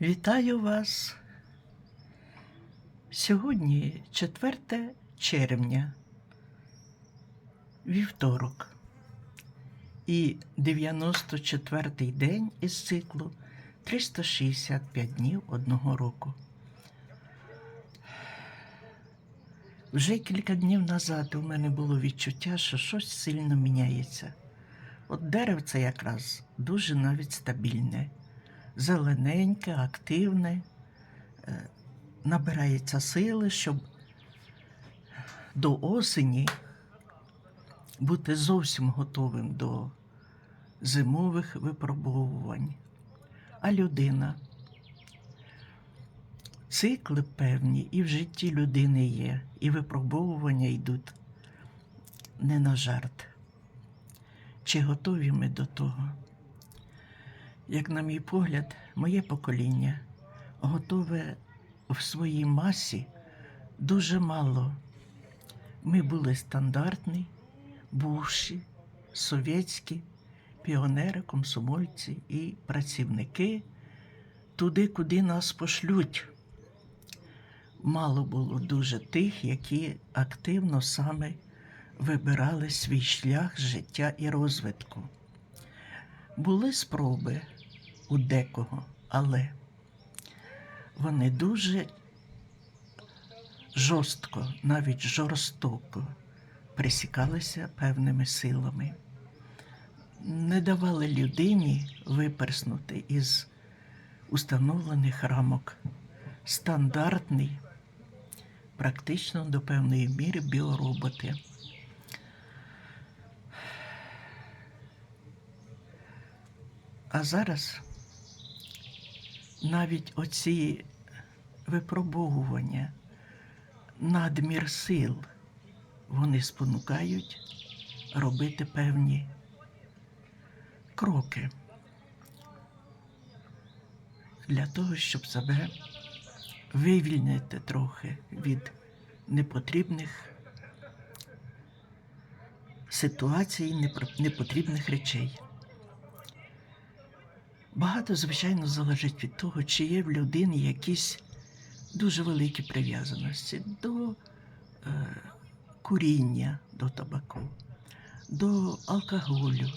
Вітаю вас. Сьогодні 4 червня, вівторок, і 94-й день із циклу 365 днів одного року. Вже кілька днів назад у мене було відчуття, що щось сильно міняється. От деревце якраз дуже навіть стабільне, зелененьке, активне, е, набирається сили, щоб до осені бути зовсім готовим до зимових випробовувань. А людина. Цикли певні і в житті людини є, і випробовування йдуть не на жарт. Чи готові ми до того? Як, на мій погляд, моє покоління готове в своїй масі дуже мало. Ми були стандартні, бувші, совєтські, піонери, комсомольці і працівники туди, куди нас пошлють. Мало було дуже тих, які активно саме вибирали свій шлях життя і розвитку. Були спроби у декого, але вони дуже жорстко, навіть жорстоко присікалися певними силами, не давали людині виперснути із установлених рамок. Стандартний, практично до певної міри біороботи. А зараз навіть оці випробовування, надмір сил, вони спонукають робити певні кроки для того, щоб себе вивільнити трохи від непотрібних ситуацій, непотрібних речей. Багато, звичайно, залежить від того, чи є в людини якісь дуже великі прив'язаності до е, куріння, до табаку, до алкоголю.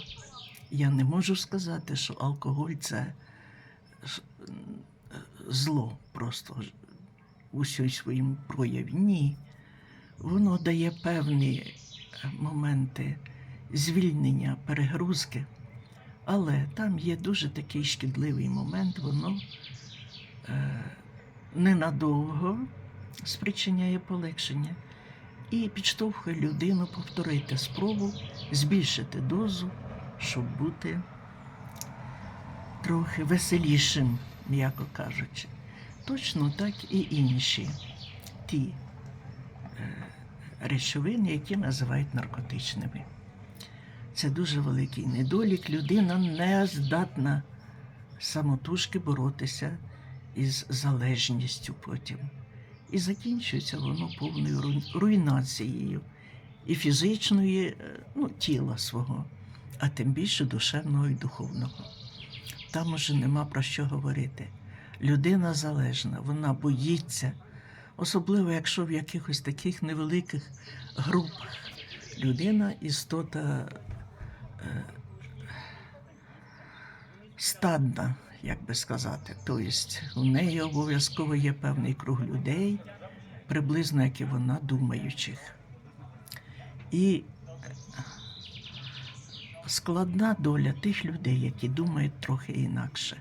Я не можу сказати, що алкоголь це е, зло просто ж у всій своїм прояві. Ні. Воно дає певні моменти звільнення, перегрузки. Але там є дуже такий шкідливий момент, воно е, ненадовго спричиняє полегшення і підштовхує людину повторити спробу, збільшити дозу, щоб бути трохи веселішим, м'яко кажучи. Точно так і інші ті е, речовини, які називають наркотичними. Це дуже великий недолік. Людина не здатна самотужки боротися із залежністю потім. І закінчується воно повною руйнацією і фізичної е, ну, тіла свого, а тим більше душевного і духовного. Там уже нема про що говорити. Людина залежна, вона боїться, особливо якщо в якихось таких невеликих групах. Людина істота стадна, як би сказати. Тобто у неї обов'язково є певний круг людей, приблизно як і вона думаючих. І складна доля тих людей, які думають трохи інакше.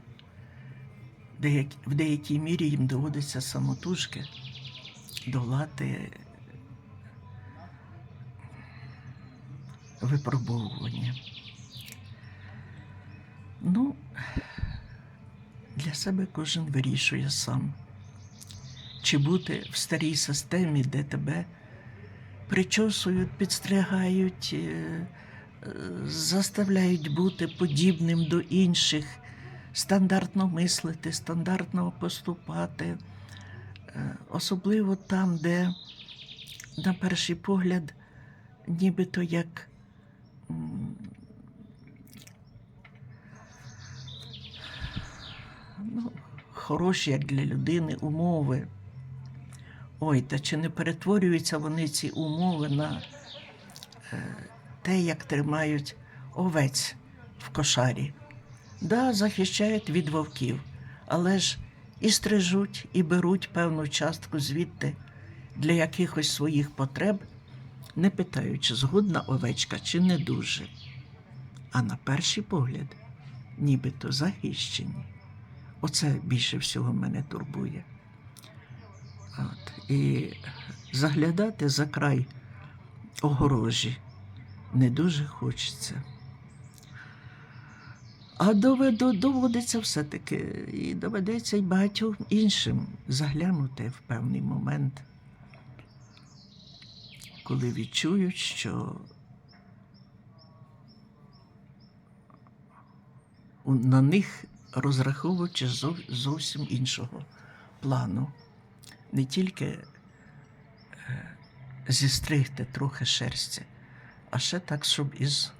В деякій мірі їм доводиться самотужки долати випробовування. Ну, для себе кожен вирішує сам. Чи бути в старій системі, де тебе причосують, підстригають, е, заставляють бути подібним до інших, стандартно мислити, стандартно поступати, Е, особливо там, де, на перший погляд, нібито як хороші, як для людини, умови. Ой, та чи не перетворюються вони ці умови на е, те, як тримають овець в кошарі? Да, захищають від вовків, але ж і стрижуть, і беруть певну частку звідти для якихось своїх потреб, не питаючи, згодна овечка чи не дуже. А на перший погляд, нібито захищені. Оце більше всього мене турбує. От. І заглядати за край огорожі не дуже хочеться. А доведу, доводиться все-таки, і доведеться й багатьом іншим заглянути в певний момент, коли відчують, що на них розраховуючи зовсім іншого плану. Не тільки е, зістригти трохи шерсті, а ще так, щоб із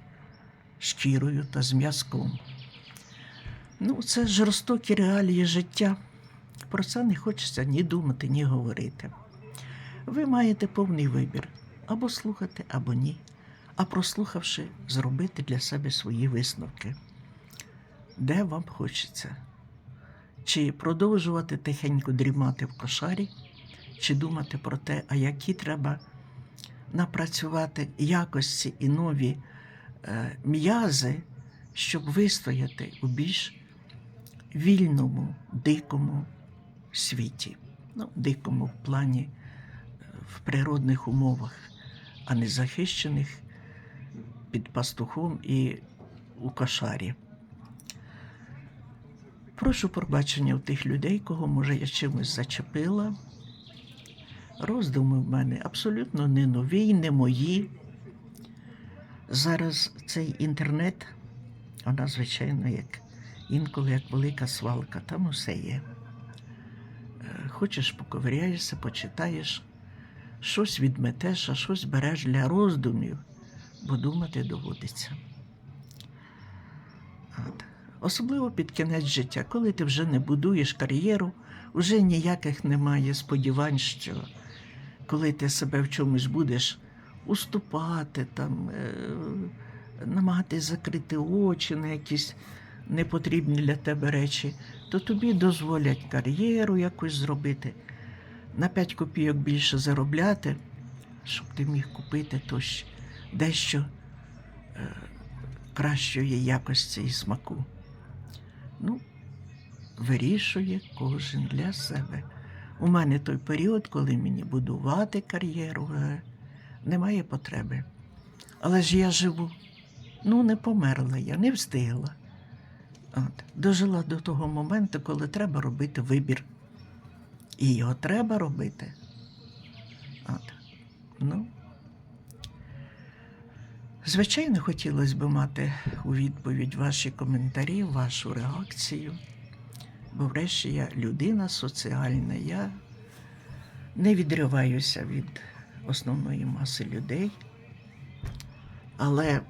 шкірою та з м'язком. Ну, це жорстокі реалії життя. Про це не хочеться ні думати, ні говорити. Ви маєте повний вибір або слухати, або ні. А прослухавши, зробити для себе свої висновки. Де вам хочеться? Чи продовжувати тихенько дрімати в кошарі, чи думати про те, а які треба напрацювати якості і нові е, м'язи, щоб вистояти у більш вільному, дикому світі. Ну, дикому в плані е, в природних умовах, а не захищених під пастухом і у кошарі. Прошу пробачення у тих людей, кого може я чимось зачепила. Роздуми в мене абсолютно не нові, не мої. Зараз цей інтернет, вона, звичайно, як інколи як велика свалка, там усе є. Е, Хочеш, поковиряєшся, почитаєш, щось відметеш, а щось береш для роздумів, бо думати доводиться. От. Особливо під кінець життя, коли ти вже не будуєш кар'єру, вже ніяких немає сподівань, що коли ти себе в чомусь будеш уступати, там, е, намагатись закрити очі на якісь непотрібні для тебе речі, то тобі дозволять кар'єру якусь зробити, на 5 копійок більше заробляти, щоб ти міг купити тож дещо е, кращої якості і смаку. Ну, вирішує кожен для себе. У мене той період, коли мені будувати кар'єру, е, немає потреби. Але ж я живу. Ну, не померла я, не встигла. От. Дожила до того моменту, коли треба робити вибір. І його треба робити. От. Ну. Звичайно, хотілося б мати у відповідь ваші коментарі, вашу реакцію. Бо врешті я людина соціальна, я не відриваюся від основної маси людей. Але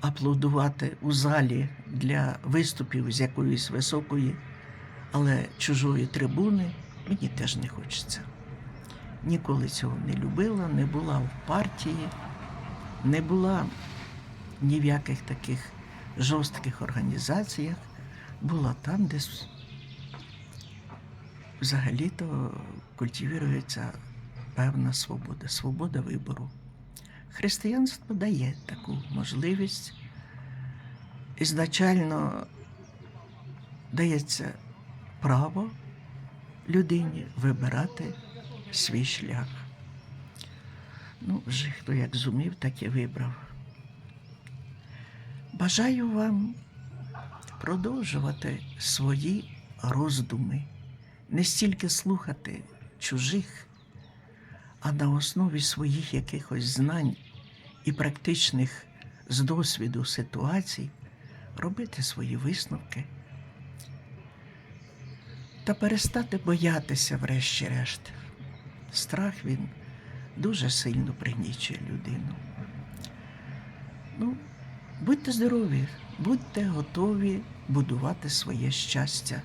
аплодувати у залі для виступів з якоїсь високої, але чужої трибуни мені теж не хочеться. Ніколи цього не любила, не була в партії, не була ні в яких таких жорстких організаціях, була там, де взагалі-то культивується певна свобода, свобода вибору. Християнство дає таку можливість. Ізначально дається право людині вибирати свій шлях. Ну, вже хто як зумів, так і вибрав. Бажаю вам продовжувати свої роздуми, не стільки слухати чужих, а на основі своїх якихось знань і практичних з досвіду ситуацій робити свої висновки та перестати боятися, врешті-решт. Страх він дуже сильно пригнічує людину. Ну, Будьте здорові, будьте готові будувати своє щастя.